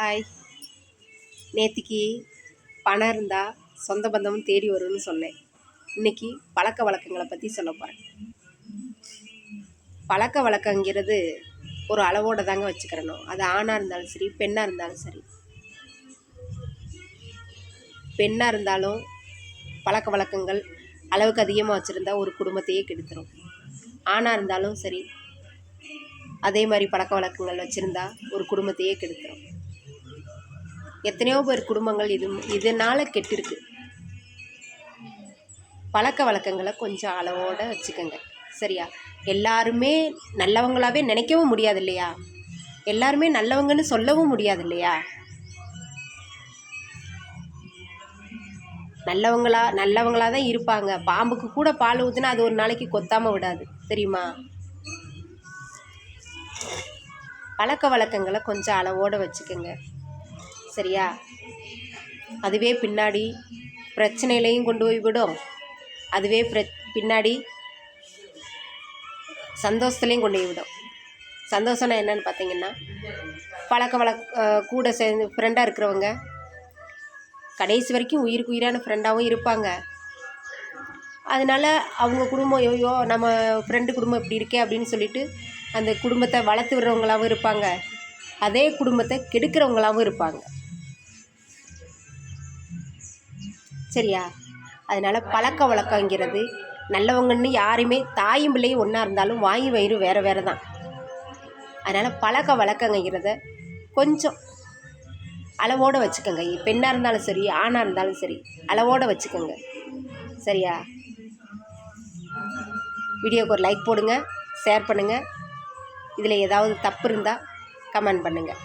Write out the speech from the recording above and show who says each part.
Speaker 1: Hi நேத்திக்கு பணம் இருந்தால் சொந்த பந்தமும் தேடி வரும்னு சொன்னேன். இன்னைக்கு பழக்க வழக்கங்களை பற்றி சொல்ல போகிறேன் பழக்க வழக்கங்கிறது ஒரு அளவோட தாங்க வச்சுக்கிறணும். அது ஆணாக இருந்தாலும் சரி பெண்ணாக இருந்தாலும் சரி. பெண்ணாக இருந்தாலும் பழக்க வழக்கங்கள் அளவுக்கு அதிகமாக வச்சுருந்தா ஒரு குடும்பத்தையே கெடுத்துரும். ஆணாக இருந்தாலும் சரி அதே மாதிரி பழக்க வழக்கங்கள் வச்சுருந்தா ஒரு குடும்பத்தையே கெடுத்துரும். எத்தனையோ பேர் குடும்பங்கள் இது இதனால் கெட்டிருக்கு. பழக்க வழக்கங்களை கொஞ்சம் அளவோடு வச்சுக்கோங்க. சரியா? எல்லாருமே நல்லவங்களாவே நினைக்கவும் முடியாது இல்லையா எல்லாருமே நல்லவங்கன்னு சொல்லவும் முடியாது இல்லையா நல்லவங்களா நல்லவங்களா தான் இருப்பாங்க. பாம்புக்கு கூட பால் ஊற்றுனா அது ஒரு நாளைக்கு கொத்தாமல் விடாது. தெரியுமா? பழக்க வழக்கங்களை கொஞ்சம் அளவோடு வச்சுக்கோங்க. சரியா? அதுவே பின்னாடி பிரச்சனையிலையும் கொண்டு போய் விடும். அதுவே பிர பின்னாடி சந்தோஷத்துலேயும் கொண்டு போய் விடும். சந்தோஷம்னா என்னென்னு பார்த்தீங்கன்னா பழக்க வழக்க கூட சேர்ந்து ஃப்ரெண்டாக இருக்கிறவங்க கடைசி வரைக்கும் உயிருக்கு உயிரான ஃப்ரெண்டாகவும் இருப்பாங்க. அதனால் அவங்க குடும்பம் ஐயோ நம்ம ஃப்ரெண்டு குடும்பம் இப்படி இருக்கே அப்படின்னு சொல்லிட்டு அந்த குடும்பத்தை வளர்த்து விடுறவங்களாகவும் இருப்பாங்க. அதே குடும்பத்தை கெடுக்கிறவங்களாகவும் இருப்பாங்க. சரியா? அதனால் பழக்க வழக்கங்கிறது நல்லவங்கன்னு யாருமே தாயும் பிள்ளையும் ஒன்றா இருந்தாலும் வாங்கி வயிறு வேறு வேறு தான் அதனால் பழக்க வழக்கங்கிறத கொஞ்சம் அளவோடு வச்சுக்கோங்க. பெண்ணாக இருந்தாலும் சரி ஆணாக இருந்தாலும் சரி அளவோடு வச்சுக்கோங்க. சரியா? வீடியோக்கு ஒரு லைக் போடுங்க ஷேர் பண்ணுங்கள் இதில் ஏதாவது தப்பு இருந்தால் கமெண்ட் பண்ணுங்கள்